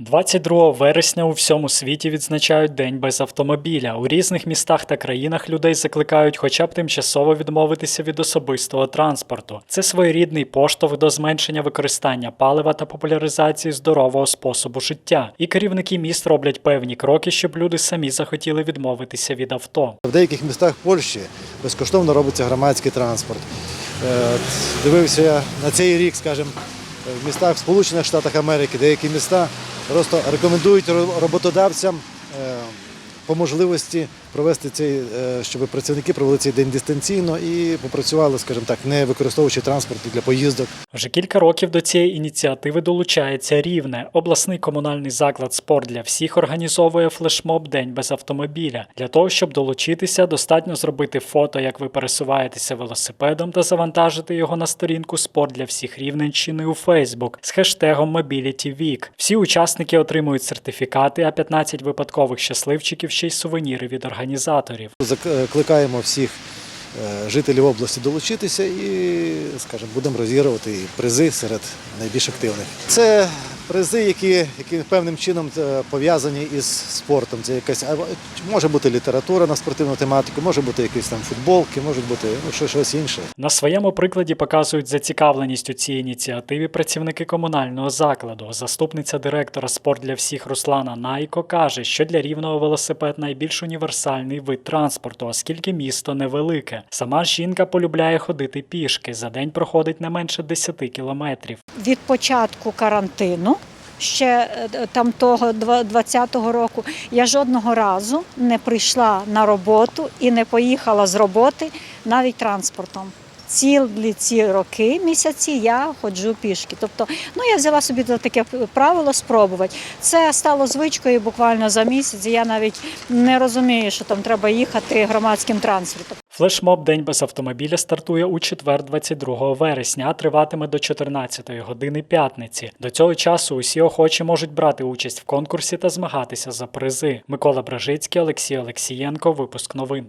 22 вересня у всьому світі відзначають День без автомобіля. У різних містах та країнах людей закликають хоча б тимчасово відмовитися від особистого транспорту. Це своєрідний поштовх до зменшення використання палива та популяризації здорового способу життя. І керівники міст роблять певні кроки, щоб люди самі захотіли відмовитися від авто. В деяких містах Польщі безкоштовно робиться громадський транспорт. Е, Дивився я на цей рік, скажімо, в містах Сполучених Штатах Америки, деякі міста просто рекомендують ро- роботодавцям е, по можливості провести цей, е, щоб працівники провели цей день дистанційно і попрацювали, скажімо так, не використовуючи транспорт для поїздок. Вже кілька років до цієї ініціативи долучається Рівне. Обласний комунальний заклад Спорт для всіх організовує флешмоб День без автомобіля. Для того, щоб долучитися, достатньо зробити фото, як ви пересуваєтеся велосипедом, та завантажити його на сторінку Спорт для всіх Рівненщини у Facebook з хештегом Mobility Week. Всі учасники отримують сертифікати, а 15 випадкових щасливчиків ще й сувеніри від організаторів. Закликаємо всіх е, жителів області долучитися і, скажімо, будемо розігрувати призи серед найбільш активних. Це призи, які, які певним чином е, пов'язані із спортом. Це якась може бути література на спортивну тематику, може бути якісь там футболки, може бути ну, щось, щось інше. На своєму прикладі показують зацікавленість у цій ініціативі працівники комунального закладу. Заступниця директора спорт для всіх Руслана Найко каже, що для рівного велосипед найбільш універсальний вид транспорту, оскільки місто невелике. Сама жінка полюбляє ходити пішки. За день проходить не менше 10 кілометрів. від початку карантину. Ще е, там того 20-го року я жодного разу не прийшла на роботу і не поїхала з роботи навіть транспортом. Цілі ці роки, місяці я ходжу пішки. Тобто, ну я взяла собі таке правило спробувати. Це стало звичкою буквально за місяць. Я навіть не розумію, що там треба їхати громадським транспортом. Флешмоб День без автомобіля стартує у четвер, 22 вересня, а триватиме до 14 години п'ятниці. До цього часу усі охочі можуть брати участь в конкурсі та змагатися за призи. Микола Бражицький, Олексій Олексієнко. Випуск новин.